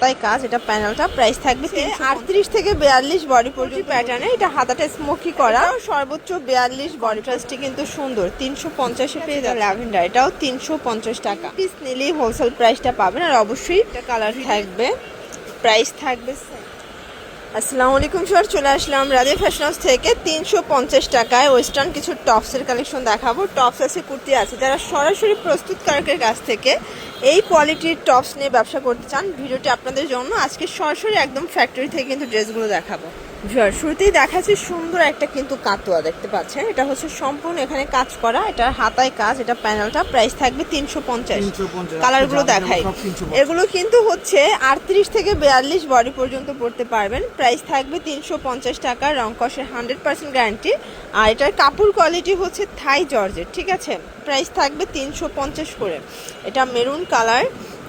তাই কাজ এটা প্যানেলটা প্রাইস থাকবে আটত্রিশ থেকে বিয়াল্লিশ বডি পর্যন্ত প্যাটার্নে এটা হাতাটা স্মোকি করা। সর্বোচ্চ বিয়াল্লিশ বডি ট্রাস্টটি কিন্তু সুন্দর তিনশো পঞ্চাশে পেয়ে যাবে ল্যাভেন্ডার এটাও তিনশো পঞ্চাশ টাকা। পিস নিলেই হোলসেল প্রাইসটা পাবেন আর অবশ্যই এটা কালার থাকবে। প্রাইস থাকবে। আসসালামু আলাইকুম স্যার চলে আসলাম রাধে ফ্যাশন হাউস থেকে। তিনশো পঞ্চাশ টাকায় ওয়েস্টার্ন কিছু টপসের কালেকশন দেখাবো। টপস আছে কুর্তি আছে। যারা সরাসরি প্রস্তুতকারকের কাছ থেকে এই কোয়ালিটির টপস নিয়ে ব্যবসা করতে চান, ভিডিওটি আপনাদের জন্য আজকে সরাসরি একদম ফ্যাক্টরি থেকে কিন্তু ড্রেসগুলো দেখাবো। ভিউয়ার শুরুতেই দেখাচ্ছি সুন্দর একটা কিন্তু কাতুয়া দেখতে পাচ্ছেন। এটা হচ্ছে সম্পূর্ণ এখানে কাজ করা। এটা হাতায় কাজ এটা প্যানেলটা। প্রাইস থাকবে তিনশো পঞ্চাশ। 350 কালারগুলো দেখাই। এগুলো কিন্তু হচ্ছে আটত্রিশ থেকে বিয়াল্লিশ বডি পর্যন্ত পড়তে পারবেন। প্রাইস থাকবে তিনশো পঞ্চাশ টাকা। রং কষের হান্ড্রেড পার্সেন্ট গ্যারান্টি। আর এটার কাপড় কোয়ালিটি হচ্ছে থাই জর্জের ঠিক আছে? প্রাইস থাকবে তিনশো পঞ্চাশ করে। এটা মেরুন কালার।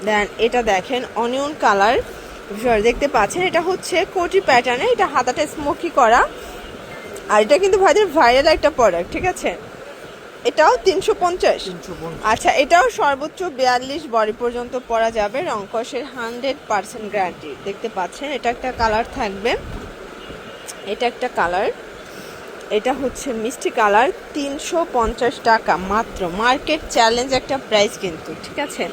দেন এটা দেখেন অনিয়ন কালার। দেখতে পাচ্ছেন এটা হচ্ছে কোটি প্যাটার্নে এটা হাতাটা স্মোকি করা। আর এটা কিন্তু ভাইদের ভাইরাল একটা প্রোডাক্ট ঠিক আছে? এটাও তিনশো পঞ্চাশ। 350 আচ্ছা এটাও সর্বোচ্চ বিয়াল্লিশ বডি পর্যন্ত পরা যাবে রংকসের হান্ড্রেড পার্সেন্ট গ্যারান্টি দেখতে পাচ্ছেন এটা একটা কালার থাকবে। এটা একটা কালার এটা হচ্ছে মিষ্টি কালার তিনশো পঞ্চাশ টাকা মাত্র। মার্কেট চ্যালেঞ্জ একটা প্রাইস কিন্তু ঠিক আছে?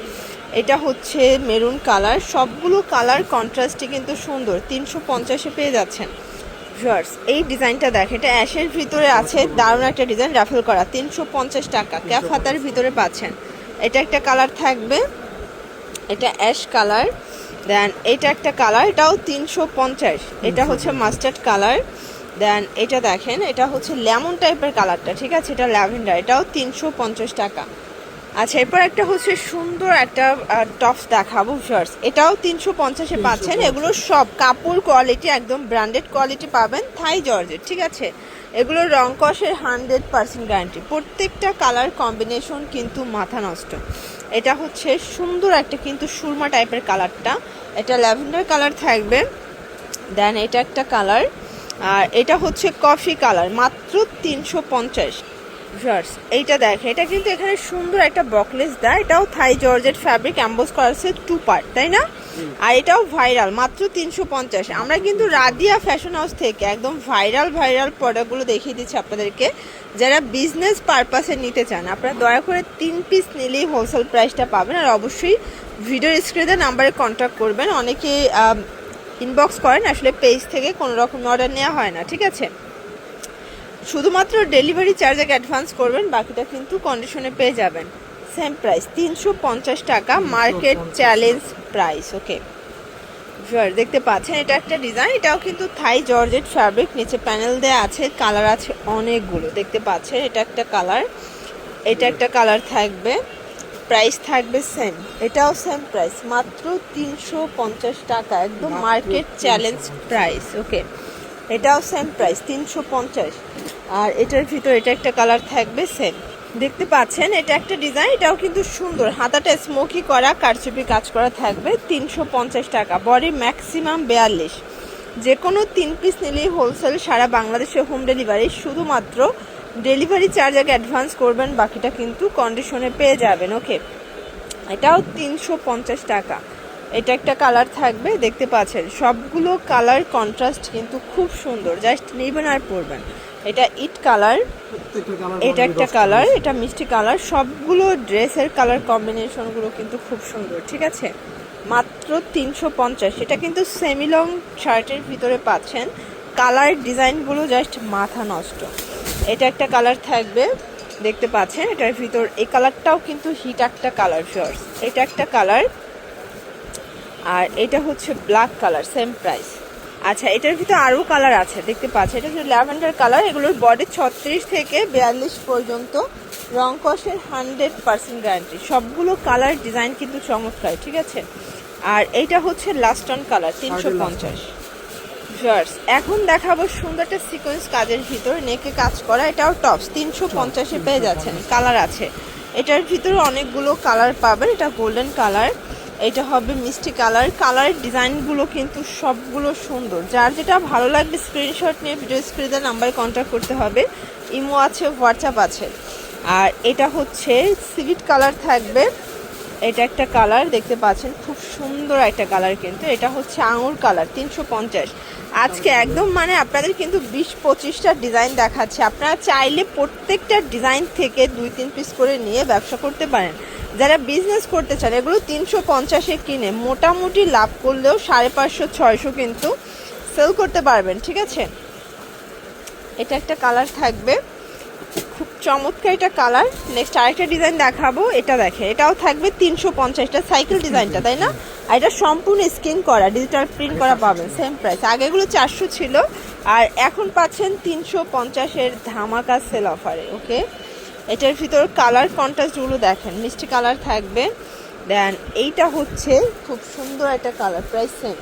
এটা হচ্ছে মেরুন কালার। সবগুলো কালার কন্ট্রাস্টে কিন্তু সুন্দর। তিনশো পঞ্চাশে পেয়ে যাচ্ছেন। ভিউয়ার্স এই ডিজাইনটা দেখ এটা অ্যাশের ভিতরে আছে দারুণ একটা ডিজাইন রাফেল করা। তিনশো পঞ্চাশ টাকা ক্যাফ হাতার ভিতরে পাচ্ছেন। এটা একটা কালার থাকবে। এটা অ্যাশ কালার। দেন এটা একটা কালার এটাও তিনশো পঞ্চাশ। এটা হচ্ছে মাস্টার্ড কালার। দেন এটা দেখেন এটা হচ্ছে লেমন টাইপের কালারটা ঠিক আছে? এটা ল্যাভেন্ডার এটাও তিনশো পঞ্চাশ টাকা। আচ্ছা এরপর একটা হচ্ছে সুন্দর একটা টপস দেখাবো শার্টস এটাও তিনশো পঞ্চাশে পাচ্ছেন এগুলো সব কাপড় কোয়ালিটি একদম ব্র্যান্ডেড কোয়ালিটি পাবেন থাই জর্জের ঠিক আছে? এগুলো রং কষের হান্ড্রেড পার্সেন্ট গ্যারান্টি প্রত্যেকটা কালার কম্বিনেশন কিন্তু মাথা নষ্ট। এটা হচ্ছে সুন্দর একটা কিন্তু সুরমা টাইপের কালারটা এটা ল্যাভেন্ডার কালার থাকবে। দেন এটা একটা কালার আর এটা হচ্ছে কফি কালার মাত্র তিনশো পঞ্চাশ। ভিউয়ার্স এইটা দেখে এটা কিন্তু এখানে সুন্দর একটা বকলেস দেয় এটাও থাই জর্জেট ফ্যাব্রিক অ্যাম্বোস করা আছে টু পার্ট তাই না? আর এটাও ভাইরাল মাত্র তিনশো পঞ্চাশ। আমরা কিন্তু রাদিয়া ফ্যাশন হাউস থেকে একদম ভাইরাল ভাইরাল প্রোডাক্টগুলো দেখিয়ে দিচ্ছি আপনাদেরকে। যারা বিজনেস পারপাসে নিতে চান আপনারা দয়া করে তিন পিস নিলেই হোলসেল প্রাইসটা পাবেন। আর অবশ্যই ভিডিওর স্ক্রিনে নাম্বারে কন্ট্যাক্ট করবেন। অনেকে ইনবক্স করেন আসলে পেজ থেকে কোনো রকম অর্ডার নেওয়া হয় না ঠিক আছে? শুধুমাত্র ডেলিভারি চার্জ আগে অ্যাডভান্স করবেন বাকিটা কিন্তু কন্ডিশনে পেয়ে যাবেন। সেম প্রাইস তিনশো পঞ্চাশ টাকা মার্কেট চ্যালেঞ্জ প্রাইস ওকে দেখতে পাচ্ছেন এটা একটা ডিজাইন এটাও কিন্তু থাই জর্জেট ফ্যাব্রিক নিচে প্যানেল দেওয়া আছে কালার আছে অনেকগুলো দেখতে পাচ্ছেন এটা একটা কালার এটা একটা কালার থাকবে প্রাইস থাকবে সেম এটাও সেম প্রাইস মাত্র তিনশো পঞ্চাশ টাকা একদম মার্কেট চ্যালেঞ্জ প্রাইস ওকে এটাও সেম প্রাইস তিনশো পঞ্চাশ। আর এটার ভিতর এটা একটা কালার থাকবে সেম দেখতে পাচ্ছেন, এটা একটা ডিজাইন এটাও কিন্তু সুন্দর। হাতাটা স্মোকি করা, কারচুপি কাজ করা থাকবে তিনশো পঞ্চাশ টাকা। বডি ম্যাক্সিমাম বিয়াল্লিশ। যে কোনো তিন পিস নিলেই হোলসেল সারা বাংলাদেশে হোম ডেলিভারি শুধুমাত্র ডেলিভারি চার্জ আগে অ্যাডভান্স করবেন, বাকিটা কিন্তু কন্ডিশনে পেয়ে যাবেন। ওকে এটাও তিনশো পঞ্চাশ টাকা। এটা একটা কালার থাকবে দেখতে পাচ্ছেন। সবগুলো কালার কন্ট্রাস্ট কিন্তু খুব সুন্দর। জাস্ট নেবেন আর পরবেন। এটা ইট কালার এটা একটা কালার এটা মিষ্টি কালার সবগুলো ড্রেসের কালার কম্বিনেশনগুলো কিন্তু খুব সুন্দর ঠিক আছে? মাত্র তিনশো পঞ্চাশ। এটা কিন্তু সেমি লং শার্টের ভিতরে পাচ্ছেন। কালার ডিজাইনগুলো জাস্ট মাথা নষ্ট। এটা একটা কালার থাকবে দেখতে পাচ্ছেন? এটার ভিতর এই কালারটাও কিন্তু হিট একটা কালার শর্টস এটা একটা কালার আর এটা হচ্ছে ব্ল্যাক কালার সেম প্রাইস আচ্ছা এটার ভিতরে আরও কালার আছে দেখতে পাচ্ছেন? এটা হচ্ছে ল্যাভেন্ডার কালার এগুলোর বডি ছত্রিশ থেকে বিয়াল্লিশ পর্যন্ত রং কষের হান্ড্রেড পার্সেন্ট গ্যারান্টি সবগুলো কালার ডিজাইন কিন্তু চমৎকার ঠিক আছে? আর এইটা হচ্ছে লাস্ট অন কালার তিনশো পঞ্চাশ। জার্স এখন দেখাবো সুন্দর একটা সিকোয়েন্স কাজের ভিতর নেকে কাজ করা এটাও টপস তিনশো পঞ্চাশে পেয়ে যাচ্ছেন কালার আছে। এটার ভিতরে অনেকগুলো কালার পাবেন এটা গোল্ডেন কালার এটা হবে মিষ্টি কালার। কালার ডিজাইনগুলো কিন্তু সবগুলো সুন্দর। যার যেটা ভালো লাগবে স্ক্রিনশট নিয়ে ভিডিও স্ক্রিনের নাম্বারে কন্ট্যাক্ট করতে হবে। ইমো আছে হোয়াটসঅ্যাপ আছে। আর এটা হচ্ছে সিভিট কালার থাকবে। এটা একটা কালার দেখতে পাচ্ছেন? খুব সুন্দর একটা কালার কিন্তু। এটা হচ্ছে আঙুর কালার তিনশো পঞ্চাশ। আজকে একদম মানে আপনাদের কিন্তু বিশ পঁচিশটা ডিজাইন দেখাচ্ছে। আপনারা চাইলে প্রত্যেকটা ডিজাইন থেকে দুই, তিন পিস করে নিয়ে ব্যবসা করতে পারেন। যারা বিজনেস করতে চান, এগুলো তিনশো পঞ্চাশে কিনে মোটামুটি লাভ করলেও সাড়ে পাঁচশো, ছয়শো কিন্তু সেল করতে পারবেন, ঠিক আছে? এটা একটা কালার থাকবে। খুব চমৎকার এটা কালার নেক্সট আরেকটা ডিজাইন দেখাবো, এটা দেখে এটাও থাকবে তিনশো পঞ্চাশটা সাইকেল ডিজাইনটা তাই না? আর এটা সম্পূর্ণ স্ক্রিন করা ডিজিটাল প্রিন্ট করা পাবেন সেম প্রাইস আগেগুলো চারশো ছিল, আর এখন পাচ্ছেন তিনশো পঞ্চাশের ধামাকা সেল অফারে ওকে এটার ভিতর কালার কন্ট্রাস্টগুলো দেখেন, মিষ্টি কালার থাকবে। দেন এইটা হচ্ছে খুব সুন্দর একটা কালার প্রাইস সেম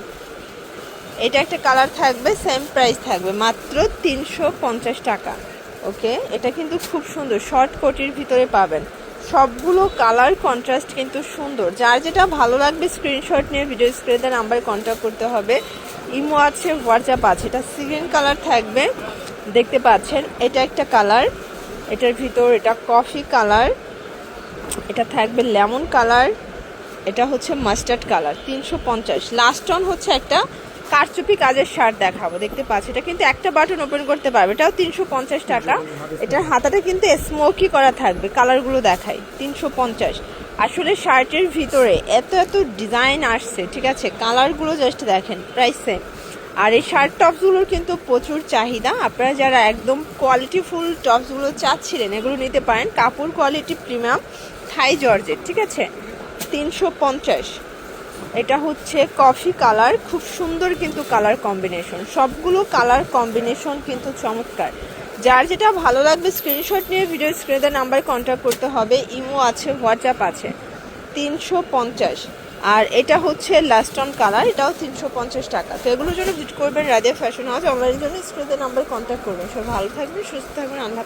এটা একটা কালার থাকবে সেম প্রাইস থাকবে, মাত্র তিনশো পঞ্চাশ টাকা। ওকে এটা কিন্তু খুব সুন্দর শর্ট কোটির ভিতরে পাবেন। সবগুলো কালার কন্ট্রাস্ট কিন্তু সুন্দর। যার যেটা ভালো লাগবে স্ক্রিনশট নিয়ে ভিডিও স্ক্রিনের নাম্বারে কন্ট্যাক্ট করতে হবে। ইমো আছে হোয়াটসঅ্যাপ আছে, এটা সিগ্রিন কালার থাকবে। দেখতে পাচ্ছেন, এটা একটা কালার এটার ভিতর এটা কফি কালার এটা থাকবে লেমন কালার এটা হচ্ছে মাস্টার্ড কালার তিনশো পঞ্চাশ। লাস্ট অন হচ্ছে একটা কারচুপি কাজের শার্ট দেখাবো, দেখতে পাচ্ছি। এটা কিন্তু একটা বাটন ওপেন করতে পারবে, এটাও তিনশো পঞ্চাশ টাকা। এটার হাতাটা কিন্তু স্মোকি করা থাকবে কালারগুলো দেখাই, তিনশো পঞ্চাশ। আসলে শার্টের ভিতরে এত এত ডিজাইন আসছে, ঠিক আছে? কালারগুলো জাস্ট দেখেন প্রাইস সেম আর এই শার্ট টপসগুলোর কিন্তু প্রচুর চাহিদা। আপনারা যারা একদম কোয়ালিটিফুল টপসগুলো চাচ্ছিলেন, এগুলো নিতে পারেন। কাপড় কোয়ালিটি প্রিমিয়াম থাই জর্জের ঠিক আছে? তিনশো পঞ্চাশ। এটা হচ্ছে কফি কালার খুব সুন্দর কিন্তু কালার কম্বিনেশন সবগুলো কালার কম্বিনেশন কিন্তু চমৎকার। যার যেটা ভালো লাগবে স্ক্রিনশট নিয়ে ভিডিও স্ক্রিনের নাম্বার কন্ট্যাক্ট করতে হবে। ইমো আছে হোয়াটসঅ্যাপ আছে। তিনশো পঞ্চাশ। আর এটা হচ্ছে লাস্টন কালার এটাও তিনশো পঞ্চাশ টাকা। তো এগুলোর জন্য ভিজিট করবেন রাজিয়া ফ্যাশন হাউস অনলাইনের জন্য স্ক্রিনে নাম্বার কন্ট্যাক্ট করবেন। সব ভালো থাকবেন, সুস্থ থাকবেন, আল্লাহ